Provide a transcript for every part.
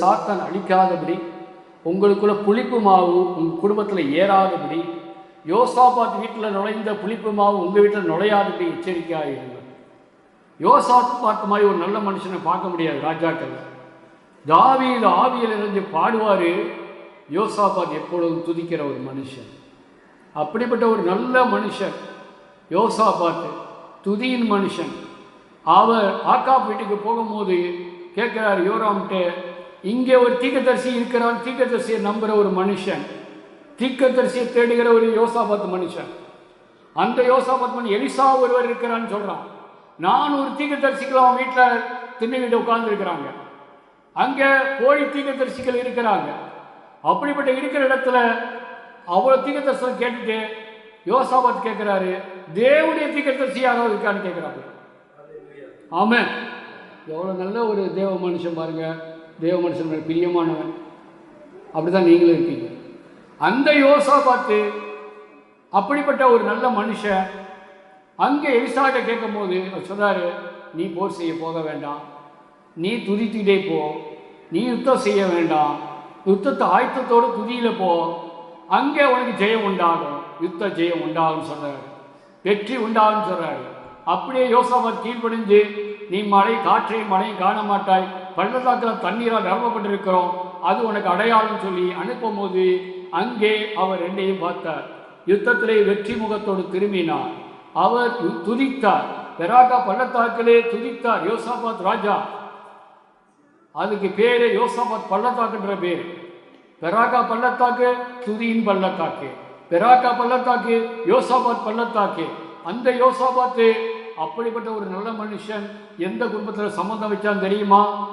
சாத்தான் அழிக்காதபடி உங்களுக்குள்ள புளிப்பு மாவு உங்கள் குடும்பத்தில் ஏறாதபடி யோசாபாத் வீட்டில் நுழைந்த புளிப்பு மாவு உங்கள் வீட்டில் நுழையாதபடி எச்சரிக்கையாக இருங்கள் யோசாபாத் மாதிரி ஒரு நல்ல மனுஷனை பார்க்க முடியாது ராஜாக்கள். தாவியில் ஆவியில் இருந்து பாடுவார் யோசாபாத் எப்பொழுதும் துதிக்கிற ஒரு மனுஷன். அப்படிப்பட்ட ஒரு நல்ல மனுஷன் யோசாபாத் துதியின் மனுஷன். அவர் ஆக்காப் வீட்டுக்கு போகும்போது கேட்குறார் யோராம்கிட்ட இங்கே ஒரு தீக்கதரிசி இருக்கிறான். தீக்கதரிசியை நம்புகிற ஒரு மனுஷன் தீக்கதரிசியை தேடுகிற ஒரு யோசாபாத் மனுஷன். அந்த யோசாபாத் மனுஷன் எலிசா ஒருவர் இருக்கிறான்னு சொல்கிறான் நானூறு தீக்கதரிசிகள் அவன் வீட்டில் திண்ணைகிட்ட உட்கார்ந்துருக்கிறாங்க அங்கே கோழி தீக்கதரிசிகள் இருக்கிறாங்க. அப்படிப்பட்ட இருக்கிற இடத்துல அவ்வளோ தீக்கதரிசனம் கேட்டுட்டு யோசாபாத் கேட்குறாரு தேவனுடைய தீக்கதரிசி யாராவது இருக்கான்னு கேட்குறாரு ஆமென். எவ்வளோ நல்ல ஒரு தேவ மனுஷன் பாருங்க. தேவ மனுஷன் பிரியமானவன். பிரியமானவன் அப்படிதான் நீங்களும் இருப்பீங்க அந்த யோசா பார்த்து அப்படிப்பட்ட ஒரு நல்ல மனுஷன் அங்கே எலிசாட்ட கேட்கும் போது அவர் சொல்கிறாரு நீ போர் செய்ய போக வேண்டாம். நீ துதித்துக்கிட்டே போ. நீ யுத்தம் செய்ய வேண்டாம். யுத்தத்தை ஆயத்தத்தோடு துதியில போ. அங்கே உனக்கு ஜெயம் உண்டாகும். யுத்த ஜெயம் உண்டாகும் சொல்கிறாரு வெற்றி உண்டாகும் சொல்கிறாரு அப்படியே யோசாபாத் கீழ்ப்படிஞ்சு நீ மழை காற்றையும் மழையும் காண மாட்டாய் பள்ளத்தாக்கில் தண்ணீரால் நிரப்பப்பட்டிருக்கிறோம். அது உனக்கு அடையாளம் சொல்லி அனுப்பும் போது அங்கே அவர் என்னையும் பார்த்தார். யுத்தத்திலே வெற்றி முகத்தோடு திரும்பினார். அவர் து- துதித்தார். பெராட்டா பள்ளத்தாக்கிலே துதித்தார். யோசாபாத் ராஜா. அதுக்கு பேரு யோசாபாத் பள்ளத்தாக்குன்ற பேர். பெராகா பள்ளத்தாக்கு துதியின் பள்ளத்தாக்கு. பெராகா பள்ளத்தாக்கு யோசாபாத் பள்ளத்தாக்கு. அந்த யோசாபாத்து அப்படிப்பட்ட ஒரு நல்ல மனுஷன் எந்த குடும்பத்தில் சம்மந்தம் வச்சான் தெரியுமா?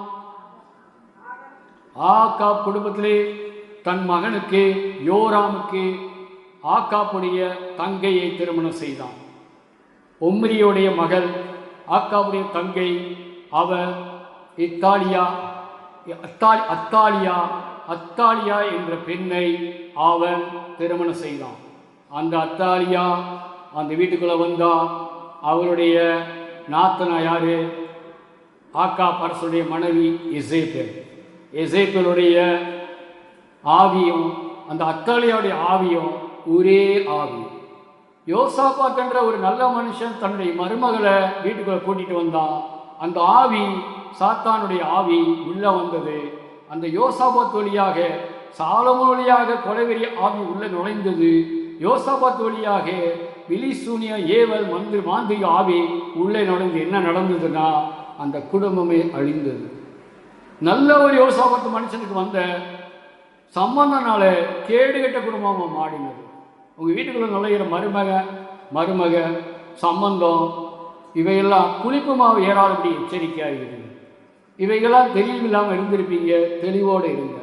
ஆகா குடும்பத்திலே தன் மகனுக்கு யோராமுக்கு ஆக்காப்புடைய தங்கையை திருமணம் செய்தான். ஒம்ரியோடைய மகள் ஆக்காவுடைய தங்கை அவள் இத்தாலியா அத்தாலி அத்தாலியா அத்தாலியா என்ற பெண்ணை அவன் திருமணம் செய்தான். அந்த அத்தாலியா அந்த வீட்டுக்குள்ளே வந்தா அவருடைய நாத்தனா யாரு? ஆக்கா பரசுடைய மனைவி இசை பேர் எசேப்பேலுடைய ஆவியும் அந்த அத்தாலியாவுடைய ஆவியும் ஒரே ஆவி. யோசாபாத் என்ற ஒரு நல்ல மனுஷன் தன்னுடைய மருமகளை வீட்டுக்குள்ள கூட்டிட்டு வந்தான். அந்த ஆவி சாத்தானுடைய ஆவி உள்ள வந்தது. அந்த யோசாபாத் வழியாக சாலமோன் வழியாக கொலைவெறி ஆவி உள்ள நுழைந்தது. யோசாபாத் வழியாக விலிசூனிய ஏவல் மந்து மாந்திரிக ஆவி உள்ளே நுழைந்து என்ன நடந்ததுன்னா அந்த குடும்பமே அழிந்தது. நல்ல ஒரு யோசாபத்து மனுஷனுக்கு வந்த சம்பந்தனால கேடுகெட்ட குடும்பமாக மாறினது. உங்கள் வீட்டுக்குள்ள நுழையிற மருமக மருமக சம்பந்தம் இவையெல்லாம் புளிப்பு மாவு ஏறாதபடி எச்சரிக்கையாக இருங்க இவைகளாம் தெளிவில்லாமல் இருந்திருப்பீங்க தெளிவோடு இருங்க.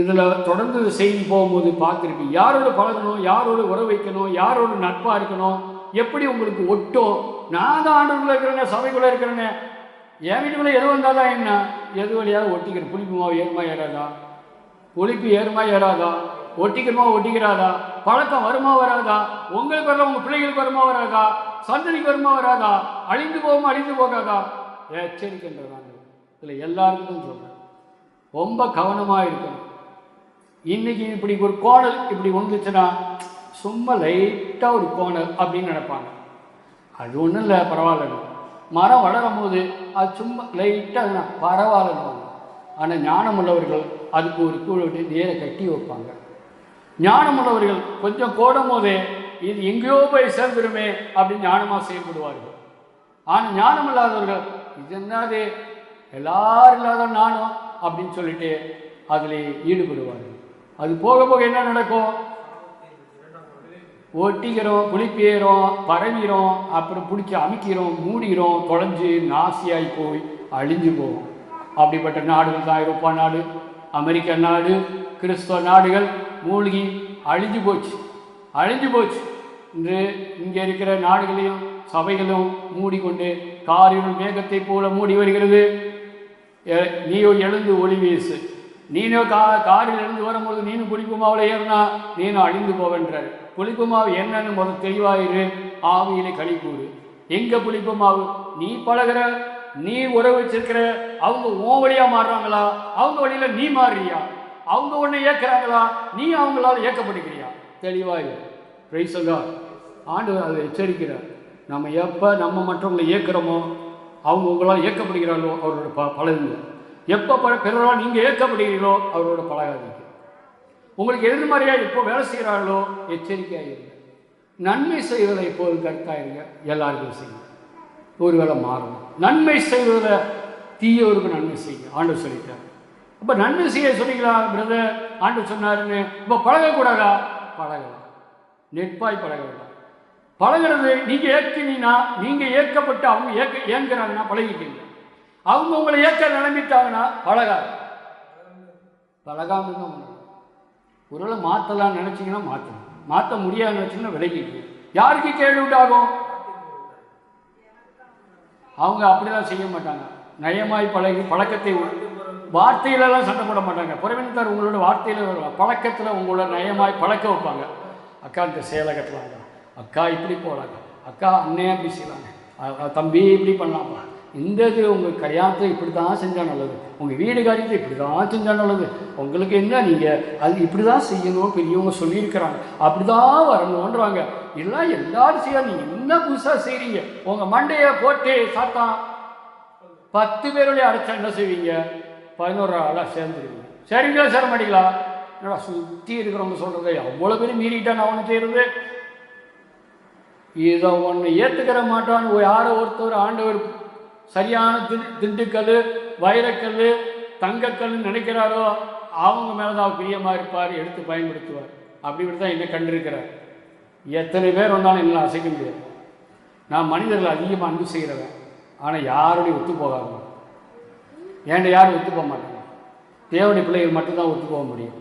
இதில் தொடர்ந்து செய்தி போகும்போது பார்த்துருப்பீங்க. யாரோட பழகணும் யாரோட உறவு வைக்கணும் யாரோட நட்பாக இருக்கணும் எப்படி உங்களுக்கு ஒட்டோ? நான் தான் ஆண்டுக்குள்ளே இருக்கிறேனே சபைக்குள்ளே இருக்கிறேனே என் வீட்டுக்குள்ளே எது வந்தால் தான் என்ன? எது வழியாவது ஒட்டிக்கிற புளிப்பு மாவு ஏறுமா ஏறாதா? புளிப்பு ஏறுமா ஏறாதா? ஒட்டிக்கிறமா ஒட்டிக்கிறாதா பழக்கம் வருமா வராதா? உங்களுக்கு வரல உங்கள் பிள்ளைகளுக்கு வருமா வராதா? சந்ததிக்கு வருமா வராதா? அழிந்து போகுமா? அழிந்து போகாதா? எச்சரிக்கின்றதாங்க இதில் எல்லாருக்கும் சொல்கிறேன் ரொம்ப கவனமாக இருக்கணும். இன்னைக்கு இப்படி ஒரு கோணல் இப்படி வந்துச்சுன்னா சும்மா லைட்டாக ஒரு கோணல் அப்படின்னு நினைப்பாங்க. அது ஒன்றும் இல்லை பரவாயில்ல மரம் வளரும் போது அது சும்மா லைட்டாக பரவாயில்ல ஆனால் ஞானம் உள்ளவர்கள் அதுக்கு ஒரு கூழ் விட்டு நேர கட்டி வைப்பாங்க. ஞானம் உள்ளவர்கள் கொஞ்சம் கோடும் போதே இது எங்கேயோ போய் சேர்ந்துருமே அப்படின்னு ஞானமாக செயல்படுவார்கள். ஆனால் ஞானம் இல்லாதவர்கள் இது என்னது? எல்லாரும் இல்லாத நானும் அப்படின்னு சொல்லிட்டு அதில் ஈடுபடுவார்கள். அது போக போக என்ன நடக்கும்? ஒட்டிக்கிறோம் குளிப்பேறோம் பரவிடும் அப்புறம் பிடிச்சி அமைக்கிறோம் மூடிடும் தொலைஞ்சு நாசியாகி போய் அழிஞ்சு போகும் அப்படிப்பட்ட நாடுகள் தான் ஐரோப்பா நாடு அமெரிக்க நாடு கிறிஸ்தவ நாடுகள் மூழ்கி அழிஞ்சு போச்சு. அழிஞ்சு போச்சு. இன்று இங்கே இருக்கிற நாடுகளையும் சபைகளும் மூடிக்கொண்டு காரிருள் மேகத்தை போல மூடி வருகிறது. நீயோ எழுந்து ஒளி வீசு. நீனோ கா காரிலிருந்து வரும்போது நீனும் புளிப்புமாவில் ஏறுனா ஏறினா நீனும் அழிந்து போவென்றார். புளிப்புமாவு என்னன்னு முதல் தெளிவாயிரு ஆவியிலே கழிப்பூரு எங்கே புளிப்புமாவு நீ பழகுற நீ உறவு வச்சிருக்கிற அவங்க உன் வழியாக மாறுறாங்களா? அவங்க வழியில் நீ மாறுறியா? அவங்க உன்னை ஏற்கிறாங்களா நீ அவங்களால ஏற்கப்படுகிறியா தெளிவாயிரு பிரைசல்லா ஆண்டு அதை எச்சரிக்கிறார். நம்ம எப்போ நம்ம மற்றவங்களை ஏற்கிறோமோ அவங்க உங்களால் ஏற்கப்படுகிறார்களோ அவரோட ப பழகுங்க எப்போ ப பிறரால் நீங்கள் ஏற்கப்படுகிறீர்களோ அவரோட பழகாதீங்க. உங்களுக்கு எதிர்மறையாக எப்போ வேலை செய்கிறார்களோ எச்சரிக்கையாக இருங்க. நன்மை செய்வதை எப்போதும் கருத்தாயிருங்க எல்லாருக்கும் செய்யுங்க. ஒருவேளை மாறும் நன்மை செய்வதில் தீயவருக்கு நன்மை செய்யுங்க. ஆண்டு சொல்லிட்டார். அப்போ நன்மை செய்ய சொன்னீங்களா பிரதர் ஆண்டு சொன்னாருன்னு. இப்போ பழகக்கூடாதா? பழகலாம். நெட்பாய் பழக வேண்டாம் பழகிறது நீங்கள் ஏற்கினீங்கன்னா நீங்கள் ஏற்கப்பட்டு அவங்க ஏற்க ஏங்குறாங்கன்னா பழகிட்டீங்க அவங்க உங்களை ஏற்க நிலைமிட்டாங்கன்னா பழகாது. பழகாம தான் ஒருவேளை மாற்றலாம்னு நினச்சிங்கன்னா மாற்றணும் மாற்ற முடியாதுன்னு நினச்சிங்கன்னா விலகிக்கு யாருக்கு கேள்வி உண்டாகும்? அவங்க அப்படிலாம் செய்ய மாட்டாங்க. நயமாய் பழகி பழக்கத்தை வார்த்தையிலலாம் சண்டை போட மாட்டாங்க. புறவினத்தார் உங்களோட வார்த்தையில் பழக்கத்தில் உங்களோட நயமாய் பழக்க வைப்பாங்க. அக்கா இந்த சேலை கட்டலாங்க அக்கா இப்படி போகலாங்க அக்கா அண்ணன் அப்படி செய்யலாங்க தம்பி இப்படி பண்ணலாம்ப்பா. இந்த இது உங்கள் கல்யாணத்தை இப்படி தான் செஞ்சால் நல்லது. உங்கள் வீடு காரியத்தை இப்படி தான் செஞ்சால் நல்லது. உங்களுக்கு என்ன நீங்கள் அது இப்படி தான் செய்யணும் பெரியவங்க சொல்லியிருக்கிறாங்க. அப்படி தான் வரணுன்றாங்க இதெல்லாம் எல்லாரும் செய்ய நீங்கள் என்ன புதுசாக செய்கிறீங்க உங்கள் மண்டையை போட்டு சாத்தான். பத்து பேருடைய அடைச்சா என்ன செய்வீங்க? பதினோரு ஆளாக சேர்ந்துருவீங்க. சரிங்களா சேர மாட்டீங்களா என்னடா சுற்றி இருக்கிறவங்க சொல்கிறது அவ்வளோ பேரும் மீறிட்டா நான் ஒன்று செய்கிறது இதை ஒன்று ஏற்றுக்கிற மாட்டான்னு யாரோ ஒருத்தர் ஆண்டவர் சரியான திண்டு திண்டுக்கல் வைரக்கல் தங்கக்கல் நினைக்கிறாரோ அவங்க மேலே தான் பிரியமாக இருப்பார் எடுத்து பயன்படுத்துவார். அப்படி இப்படி தான் என்னை கண்டிருக்கிறார். எத்தனை பேர் வந்தாலும் என்னால் அசைக்க முடியாது. நான் மனிதர்களை அதிகமாக அன்பு செய்கிறவன் ஆனால் யாரோடையும் ஒத்து போகாது ஏன்ட யாரும் ஒத்து போக மாட்டாங்க. தேவனுடைய பிள்ளைகள் மட்டும்தான் ஒத்து போக முடியும்.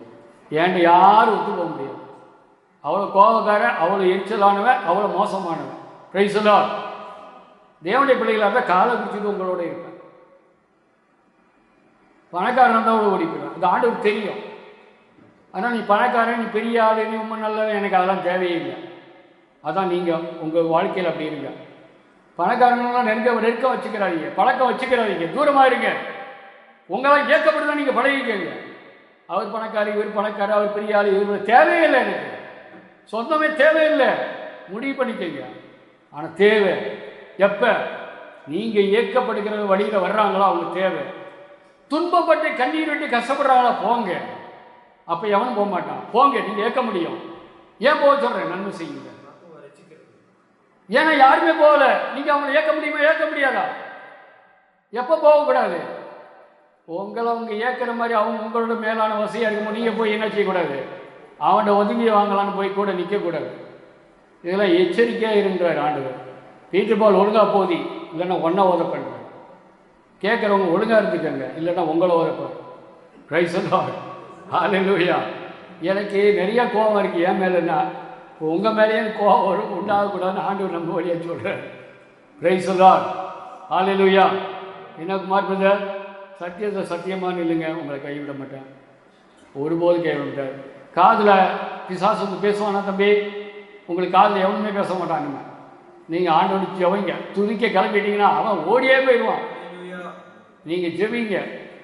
ஏன்ட யாரும் ஒத்து போக முடியாது. அவ்வளோ கோபக்காரன் அவ்வளோ எரிச்சலானவன் அவ்வளோ மோசமானவன். பிரைசலா தேவனுடைய பிள்ளைகளாக தான் காலை பிடிச்சிட்டு உங்களோட இருப்பேன். பணக்காரன் தான் அவ்வளோ இந்த ஆண்டவர் தெரியும். ஆனால் நீ பணக்காரன் நீ பெரிய ஆள் நீ ரொம்ப நல்லவன் எனக்கு அதெல்லாம் தேவையே இல்லை. அதான் நீங்கள் உங்கள் வாழ்க்கையில் அப்படி இருங்க. பணக்காரங்களாம் நெருங்க நெருக்க வச்சுக்கிறாதீங்க. பழக்கம் வச்சுக்கிறாதீங்க. தூரமாக இருங்க. உங்களால் ஏற்கப்பட்டு தான் நீங்கள் பழகிக்கங்க. அவர் பணக்காரி இவர் பணக்காரர் அவர் பெரிய ஆள் இவர் தேவையில்லை எனக்கு. சொந்தமே தேவையில்லை. முடிவு பண்ணிக்கங்க. ஆனால் தேவை. எப்போ? நீங்கள் இயக்கப்படுகிற வழியில் வர்றாங்களோ அவங்க தேவை. துன்பப்பட்டு கண்ணீர் விட்டு கஷ்டப்படுறாங்களா போங்க. அப்போ எவனும் போக மாட்டான். போங்க நீங்கள் ஏற்க முடியும். ஏன் போக சொல்கிறேன் நன்மை செய்யுங்க. ஏன்னா யாருமே போகல. நீங்கள் அவங்களை ஏற்க முடியுமா? ஏற்க முடியாதா? எப்போ போகக்கூடாது? உங்களை அவங்க ஏற்கிற மாதிரி அவங்க உங்களோட மேலான வசதியாக இருக்கும்போது நீங்கள் போய் என்ன செய்யக்கூடாது? அவன்கிட்ட ஒதுங்கி வாங்கலான்னு போய் கூட நிற்கக்கூடாது இதெல்லாம் எச்சரிக்கையாக இருன்றார் ஆண்டவர். பீட்டர் பால் ஒழுங்காக போதி இல்லைன்னா ஒன்றா ஓத கேட்குறவங்க ஒழுங்காக இருந்துக்கங்க இல்லைன்னா உங்களை ஓதப்பார் ரைஸ் ஹalleluya எனக்கு நிறைய கோபம் இருக்குது ஏன் மேலேன்னா உங்கள் மேலேயும் கோபம் வரும் உண்டாகக்கூடாதுன்னு ஆண்டவர் நம்ம வழியாக சொல்கிறார் ரைஸ் ஆலையா என்ன குமார் பிரதர்? சத்தியத்தை சத்தியமான இல்லைங்க உங்களை கைவிட மாட்டேன். ஒருபோது கைவிட மாட்டார் காதில் பிசாசு வந்து பேசுவானா தம்பி? உங்களுக்கு காதில் எவனுமே பேச மாட்டாங்கம்மா நீங்கள் ஆண்டவனு ஜெபிங்க துதிக்க கிளம்பிட்டீங்கன்னா அவன் ஓடியே போயிடுவான். நீங்கள் ஜெபிங்க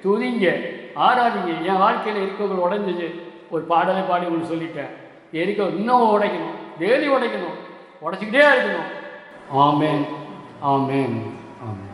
துதிங்க ஆராதிங்க. என் வாழ்க்கையில் இருக்கவங்க உடஞ்சிச்சு ஒரு பாடலை பாடி உங்களுக்கு சொல்லிட்டேன். இருக்க இன்னும் உடைக்கணும். டெய்லி உடைக்கணும். உடைச்சிக்கிட்டே இருக்கணும். ஆமேன். ஆமேன். ஆமேன்.